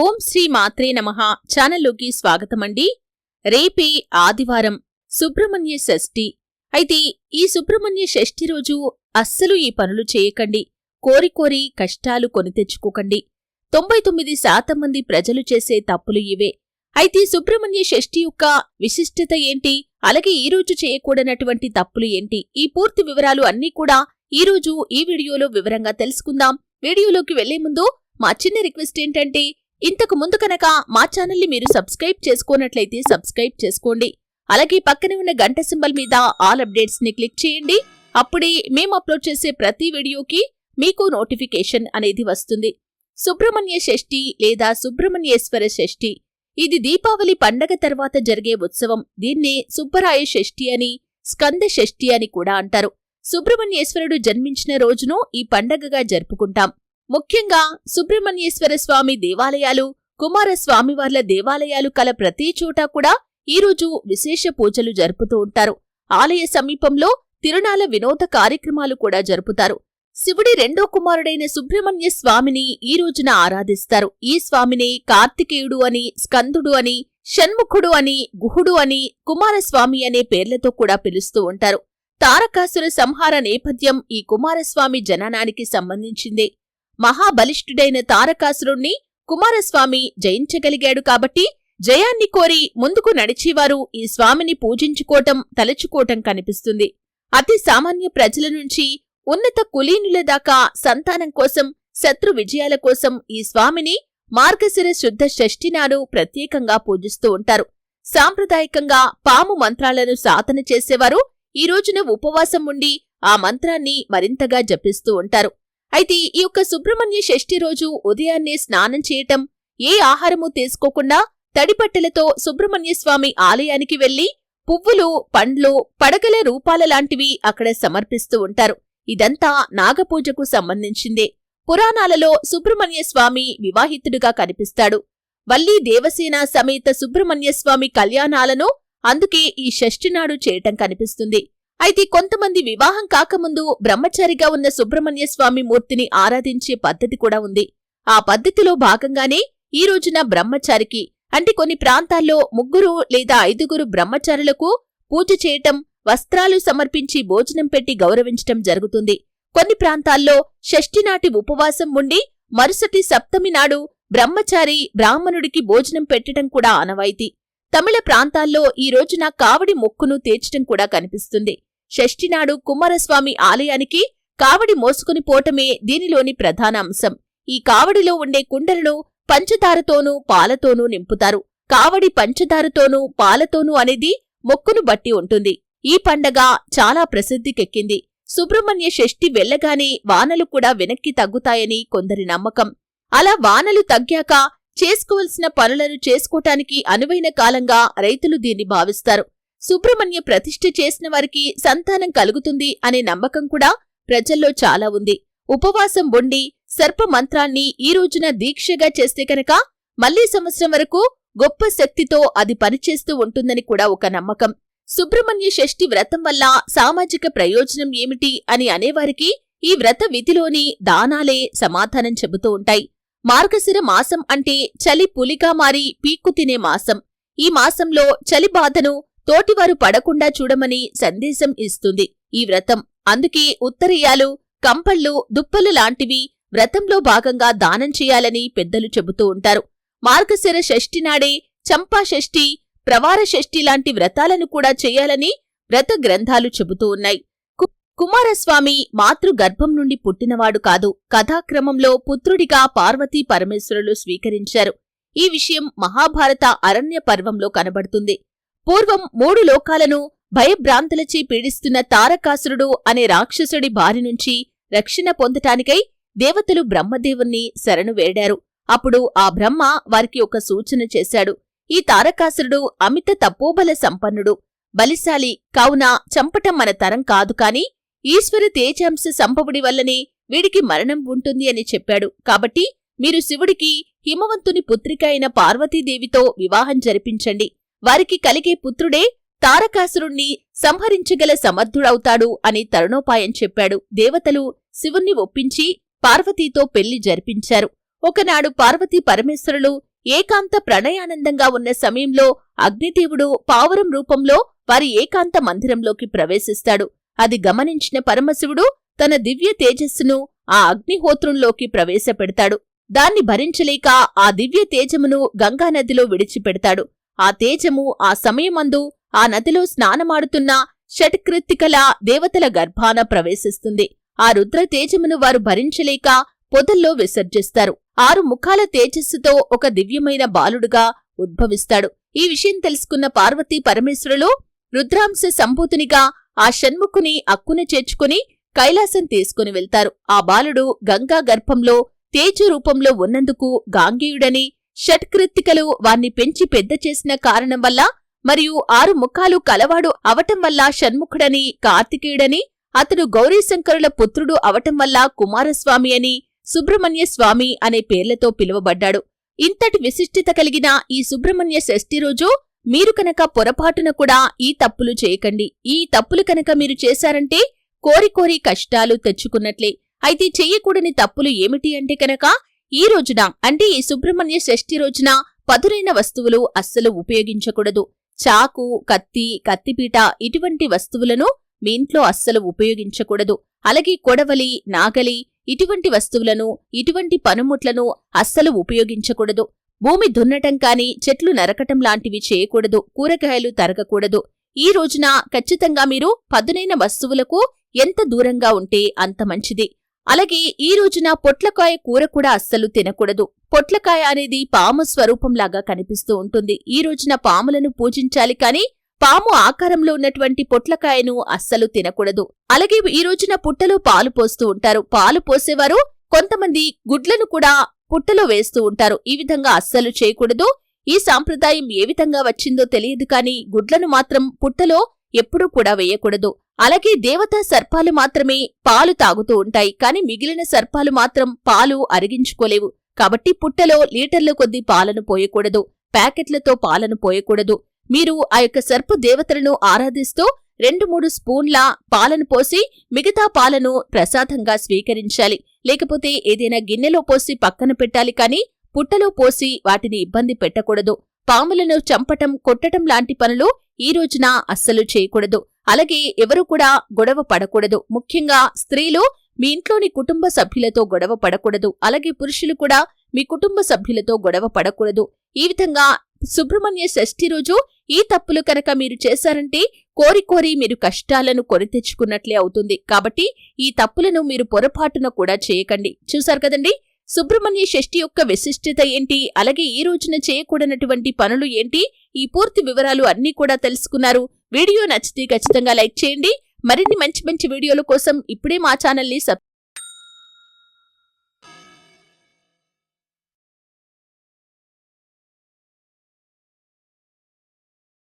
ఓం శ్రీ మాత్రే నమ. ఛానల్లోకి స్వాగతమండి. రేపే ఆదివారం సుబ్రహ్మణ్య షష్ఠి. అయితే ఈ సుబ్రహ్మణ్య షష్ఠి రోజు అస్సలు ఈ పనులు చేయకండి. కోరి కోరి కష్టాలు కొని తెచ్చుకోకండి. తొంభై తొమ్మిది శాతం మంది ప్రజలు చేసే తప్పులు ఇవే. అయితే సుబ్రహ్మణ్య షష్ఠి యొక్క విశిష్టత ఏంటి? అలాగే ఈ రోజు చేయకూడనటువంటి తప్పులు ఏంటి? ఈ పూర్తి వివరాలు అన్నీ కూడా ఈ రోజు ఈ వీడియోలో వివరంగా తెలుసుకుందాం. వీడియోలోకి వెళ్ళే ముందు మా చిన్న రిక్వెస్ట్ ఏంటంటే ఇంతకు ముందు కనుక మా ఛానల్ని మీరు సబ్స్క్రైబ్ చేసుకున్నట్లయితే సబ్స్క్రైబ్ చేసుకోండి. అలాగే పక్కనే ఉన్న గంట సింబల్ మీద ఆల్ అప్డేట్స్ని క్లిక్ చేయండి. అప్పుడే మేము అప్లోడ్ చేసే ప్రతి వీడియోకి మీకు నోటిఫికేషన్ అనేది వస్తుంది. సుబ్రహ్మణ్య షష్ఠి లేదా సుబ్రహ్మణ్యేశ్వర షష్ఠి. ఇది దీపావళి పండగ తర్వాత జరిగే ఉత్సవం. దీన్నే సుబ్బరాయ షష్ఠి అని స్కంద షష్ఠి అని కూడా అంటారు. సుబ్రహ్మణ్యేశ్వరుడు జన్మించిన రోజును ఈ పండగగా జరుపుకుంటాం. ముఖ్యంగా సుబ్రహ్మణ్యేశ్వర స్వామి దేవాలయాలు కుమారస్వామివార్ల దేవాలయాలు కల ప్రతి చోటా కూడా ఈరోజు విశేష పూజలు జరుపుతూ ఉంటారు. ఆలయ సమీపంలో తిరునాల వినోద కార్యక్రమాలు కూడా జరుపుతారు. శివుడి రెండో కుమారుడైన సుబ్రహ్మణ్య స్వామిని ఈ రోజున ఆరాధిస్తారు. ఈ స్వామిని కార్తికేయుడు అని స్కందుడు అని షణ్ముఖుడు అని గుహుడు అని కుమారస్వామి అనే పేర్లతో కూడా పిలుస్తూ ఉంటారు. తారకాసుర సంహార నేపథ్యం ఈ కుమారస్వామి జననానికి సంబంధించిందే. మహాబలిష్ఠుడైన తారకాసురుణ్ణి కుమారస్వామి జయించగలిగాడు కాబట్టి జయాన్ని కోరి ముందుకు నడిచేవారు ఈ స్వామిని పూజించుకోవటం తలచుకోవటం కనిపిస్తుంది. అతి సామాన్య ప్రజల నుంచి ఉన్నత కులీనుల దాకా సంతానం కోసం శత్రు విజయాల కోసం ఈ స్వామిని మార్గశిర శుద్ధ షష్ఠి నాడు ప్రత్యేకంగా పూజిస్తూ ఉంటారు. సాంప్రదాయకంగా పాము మంత్రాలను సాధన చేసేవారు ఈ రోజున ఉపవాసం ఉండి ఆ మంత్రాన్ని మరింతగా జపిస్తూ ఉంటారు. అయితే ఈ యొక్క సుబ్రహ్మణ్య షష్ఠి రోజు ఉదయాన్నే స్నానం చేయటం ఏ ఆహారము తీసుకోకుండా తడిపట్టెలతో సుబ్రహ్మణ్య స్వామి ఆలయానికి వెళ్ళి పువ్వులు పండ్లు పడగల రూపాల లాంటివి అక్కడ సమర్పిస్తూ ఉంటారు. ఇదంతా నాగపూజకు సంబంధించిందే. పురాణాలలో సుబ్రహ్మణ్య స్వామి వివాహితుడుగా కనిపిస్తాడు. వల్లీ దేవసేన సమేత సుబ్రహ్మణ్య స్వామి కళ్యాణాలను అందుకే ఈ షష్ఠి నాడు చేయటం కనిపిస్తుంది. అయితే కొంతమంది వివాహం కాకముందు బ్రహ్మచారిగా ఉన్న సుబ్రహ్మణ్య స్వామి మూర్తిని ఆరాధించే పద్ధతి కూడా ఉంది. ఆ పద్ధతిలో భాగంగానే ఈ రోజున బ్రహ్మచారికి అంటే కొన్ని ప్రాంతాల్లో ముగ్గురు లేదా ఐదుగురు బ్రహ్మచారులకు పూజ చేయటం వస్త్రాలు సమర్పించి భోజనం పెట్టి గౌరవించటం జరుగుతుంది. కొన్ని ప్రాంతాల్లో షష్ఠి నాటి ఉపవాసం ఉండి మరుసటి సప్తమి నాడు బ్రహ్మచారి బ్రాహ్మణుడికి భోజనం పెట్టడం కూడా ఆనవాయితీ. తమిళ ప్రాంతాల్లో ఈ రోజున కావడి మొక్కును తీర్చటం కూడా కనిపిస్తుంది. షష్ఠినాడు కుమారస్వామి ఆలయానికి కావడి మోసుకుని పోవటమే దీనిలోని ప్రధాన అంశం ఈ కావడిలో ఉండే కుండలను పంచదారతోనూ పాలతోనూ నింపుతారు. కావడి పంచదారతోనూ పాలతోనూ అనేది మొక్కును బట్టి ఉంటుంది. ఈ పండగ చాలా ప్రసిద్ధికెక్కింది. సుబ్రహ్మణ్య షష్ఠి వెళ్ళగానే వానలు కూడా వెనక్కి తగ్గుతాయని కొందరి నమ్మకం. అలా వానలు తగ్గాక చేసుకోవలసిన పనులను చేసుకోటానికి అనువైన కాలంగా రైతులు దీన్ని భావిస్తారు. సుబ్రహ్మణ్య ప్రతిష్ఠ చేసిన వారికి సంతానం కలుగుతుంది అనే నమ్మకం కూడా ప్రజల్లో చాలా ఉంది. ఉపవాసం ఉండి సర్పమంత్రాన్ని ఈ రోజున దీక్షగా చేస్తే కనుక మళ్ళీ సంవత్సరం వరకు గొప్ప శక్తితో అది పనిచేస్తూ ఉంటుందని కూడా ఒక నమ్మకం. సుబ్రహ్మణ్య షష్ఠి వ్రతం వల్ల సామాజిక ప్రయోజనం ఏమిటి అని అనేవారికి ఈ వ్రత విధిలోని దానాలే సమాధానం చెబుతూ ఉంటాయి. మార్గశిర మాసం అంటే చలి పులిగా మారి పీక్కు తినే మాసం. ఈ మాసంలో చలి బాధను తోటివారు పడకుండా చూడమని సందేశం ఇస్తుంది ఈ వ్రతం. అందుకే ఉత్తరీయాలు కంపళ్ళు దుప్పలు లాంటివి వ్రతంలో భాగంగా దానం చేయాలని పెద్దలు చెబుతూ ఉంటారు. మార్గశిర షష్ఠి నాడే చంపా షష్ఠి ప్రవార షష్ఠి లాంటి వ్రతాలను కూడా చేయాలని వ్రత గ్రంథాలు చెబుతూ ఉన్నాయి. కుమారస్వామి మాతృగర్భం నుండి పుట్టినవాడు కాదు. కథాక్రమంలో పుత్రుడిగా పార్వతీ పరమేశ్వరులు స్వీకరించారు. ఈ విషయం మహాభారత అరణ్య పర్వంలో కనబడుతుంది. పూర్వం మూడు లోకాలను భయభ్రాంతులచే పీడిస్తున్న తారకాసురుడు అనే రాక్షసుడి బారి నుంచి రక్షణ పొందటానికై దేవతలు బ్రహ్మదేవుణ్ణి శరణు వేడారు. అప్పుడు ఆ బ్రహ్మ వారికి ఒక సూచన చేశాడు. ఈ తారకాసురుడు అమిత తపోబల సంపన్నుడు. బలిశాలి కావున చంపటం మన తరం కాదు కాని ఈశ్వర తేజాంశ సంభవుడి వల్లనే వీడికి మరణం ఉంటుంది అని చెప్పాడు. కాబట్టి మీరు శివుడికి హిమవంతుని పుత్రిక అయిన పార్వతీదేవితో వివాహం జరిపించండి. వారికి కలిగే పుత్రుడే తారకాసురుణ్ణి సంహరించగల సమర్థుడవుతాడు అని తరుణోపాయం చెప్పాడు. దేవతలు శివుణ్ణి ఒప్పించి పార్వతీతో పెళ్ళి జరిపించారు. ఒకనాడు పార్వతీ పరమేశ్వరులు ఏకాంత ప్రణయానందంగా ఉన్న సమయంలో అగ్నిదేవుడు పావురం రూపంలో వారి ఏకాంత మందిరంలోకి ప్రవేశిస్తాడు. అది గమనించిన పరమశివుడు తన దివ్య తేజస్సును ఆ అగ్నిహోత్రంలోకి ప్రవేశపెడతాడు. దాన్ని భరించలేక ఆ దివ్య తేజమును గంగానదిలో విడిచిపెడతాడు. ఆ తేజము ఆ సమయమందు ఆ నదిలో స్నానమాడుతున్న షట్కృత్తికల దేవతల గర్భాన ప్రవేశిస్తుంది. ఆ రుద్ర తేజమును వారు భరించలేక పొదల్లో విసర్జిస్తారు. ఆరు ముఖాల తేజస్సుతో ఒక దివ్యమైన బాలుడుగా ఉద్భవిస్తాడు. ఈ విషయం తెలుసుకున్న పార్వతీ పరమేశ్వరులు రుద్రాంశ సంభూతునిగా ఆ షణ్ముఖుని అక్కున చేర్చుకుని కైలాసం తీసుకుని వెళ్తారు. ఆ బాలుడు గంగా గర్భంలో తేజ రూపంలో ఉన్నందుకు గాంగేయుడని షట్కృత్తికలు వాణ్ణి పెంచి పెద్ద చేసిన కారణం వల్ల మరియు ఆరు ముఖాలు కలవాడు అవటం వల్ల షణ్ముఖుడని కార్తికేయుడని అతడు గౌరీశంకరుల పుత్రుడు అవటం వల్ల కుమారస్వామి అని సుబ్రహ్మణ్య స్వామి అనే పేర్లతో పిలువబడ్డాడు. ఇంతటి విశిష్టత కలిగిన ఈ సుబ్రహ్మణ్య షష్ఠి రోజు మీరు కనుక పొరపాటున కూడా ఈ తప్పులు చేయకండి. ఈ తప్పులు కనుక మీరు చేశారంటే కోరి కోరి కష్టాలు తెచ్చుకున్నట్లే. అయితే చెయ్యకూడని తప్పులు ఏమిటి అంటే కనుక ఈ రోజున అంటే ఈ సుబ్రహ్మణ్య షష్ఠి రోజున పదునైన వస్తువులు అస్సలు ఉపయోగించకూడదు. చాకు కత్తి కత్తిపీట ఇటువంటి వస్తువులను మీ ఇంట్లో అస్సలు ఉపయోగించకూడదు. అలాగే కొడవలి నాగలి ఇటువంటి వస్తువులను ఇటువంటి పనుముట్లను అస్సలు ఉపయోగించకూడదు. భూమి దున్నటం కాని చెట్లు నరకటం లాంటివి చేయకూడదు. కూరగాయలు తరగకూడదు. ఈ రోజున ఖచ్చితంగా మీరు పదునైన వస్తువులకు ఎంత దూరంగా ఉంటే అంత మంచిది. అలాగే ఈ రోజున పొట్లకాయ కూర కూడా అస్సలు తినకూడదు. పొట్లకాయ అనేది పాము స్వరూపంలాగా కనిపిస్తూ ఉంటుంది. ఈ రోజున పాములను పూజించాలి కానీ పాము ఆకారంలో ఉన్నటువంటి పొట్లకాయను అస్సలు తినకూడదు. అలాగే ఈ రోజున పుట్టలో పాలు పోస్తూ ఉంటారు. పాలు పోసేవారు కొంతమంది గుడ్లను కూడా పుట్టలో వేస్తూ ఉంటారు. ఈ విధంగా అస్సలు చేయకూడదు. ఈ సాంప్రదాయం ఏ విధంగా వచ్చిందో తెలియదు కానీ గుడ్లను మాత్రం పుట్టలో ఎప్పుడూ కూడా వేయకూడదు. అలాగే దేవతా సర్పాలు మాత్రమే పాలు తాగుతూ ఉంటాయి. కాని మిగిలిన సర్పాలు మాత్రం పాలు అరిగించుకోలేవు. కాబట్టి పుట్టలో లీటర్ల కొద్దీ పాలను పోయకూడదు. ప్యాకెట్లతో పాలను పోయకూడదు. మీరు ఆ యొక్క సర్పు దేవతలను ఆరాధిస్తూ రెండు మూడు స్పూన్ల పాలను పోసి మిగతా పాలను ప్రసాదంగా స్వీకరించాలి. లేకపోతే ఏదైనా గిన్నెలో పోసి పక్కన పెట్టాలి కాని పుట్టలో పోసి వాటిని ఇబ్బంది పెట్టకూడదు. పాములను చంపటం కొట్టటం లాంటి పనులు ఈ రోజున అస్సలు చేయకూడదు. అలాగే ఎవరు కూడా గొడవ పడకూడదు. ముఖ్యంగా స్త్రీలు మీ ఇంట్లోని కుటుంబ సభ్యులతో గొడవ పడకూడదు. అలాగే పురుషులు కూడా మీ కుటుంబ సభ్యులతో గొడవ పడకూడదు. ఈ విధంగా సుబ్రహ్మణ్య షష్ఠి రోజు ఈ తప్పులు కనుక మీరు చేశారంటే కోరి కోరి మీరు కష్టాలను కొని తెచ్చుకున్నట్లే అవుతుంది. కాబట్టి ఈ తప్పులను మీరు పొరపాటున కూడా చేయకండి. చూశారు కదండి? సుబ్రహ్మణ్య షష్ఠి యొక్క విశిష్టత ఏంటి? అలాగే ఈ రోజున చేయకూడనటువంటి పనులు ఏంటి? ఈ పూర్తి వివరాలు అన్నీ కూడా తెలుసుకున్నారు. వీడియో నచ్చితే ఖచ్చితంగా లైక్ చేయండి. మరిన్ని మంచి మంచి వీడియోల కోసం ఇప్పుడే మా ఛానల్ని సబ్